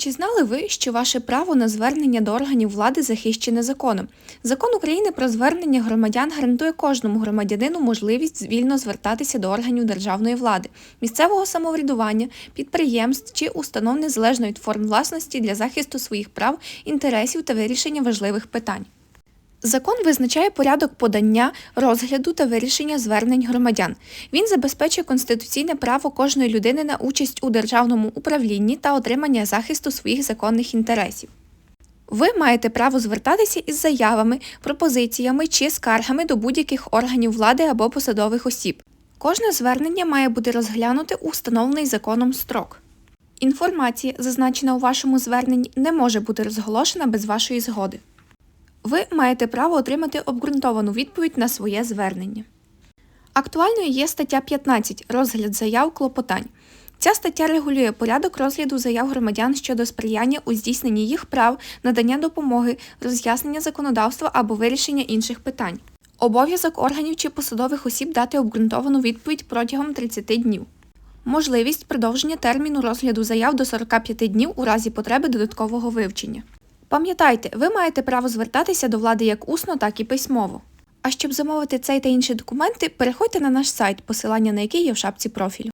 Чи знали ви, що ваше право на звернення до органів влади захищене законом? Закон України про звернення громадян гарантує кожному громадянину можливість вільно звертатися до органів державної влади, місцевого самоврядування, підприємств чи установ незалежно від форм власності для захисту своїх прав, інтересів та вирішення важливих питань. Закон визначає порядок подання, розгляду та вирішення звернень громадян. Він забезпечує конституційне право кожної людини на участь у державному управлінні та отримання захисту своїх законних інтересів. Ви маєте право звертатися із заявами, пропозиціями чи скаргами до будь-яких органів влади або посадових осіб. Кожне звернення має бути розглянуте у встановлений законом строк. Інформація, зазначена у вашому зверненні, не може бути розголошена без вашої згоди. Ви маєте право отримати обґрунтовану відповідь на своє звернення. Актуальною є стаття 15 розгляд заяв клопотань. Ця стаття регулює порядок розгляду заяв громадян щодо сприяння у здійсненні їх прав, надання допомоги, роз'яснення законодавства або вирішення інших питань. Обов'язок органів чи посадових осіб дати обґрунтовану відповідь протягом 30 днів. Можливість продовження терміну розгляду заяв до 45 днів у разі потреби додаткового вивчення. Пам'ятайте, ви маєте право звертатися до влади як усно, так і письмово. А щоб замовити цей та інші документи, переходьте на наш сайт, посилання на який є в шапці профілю.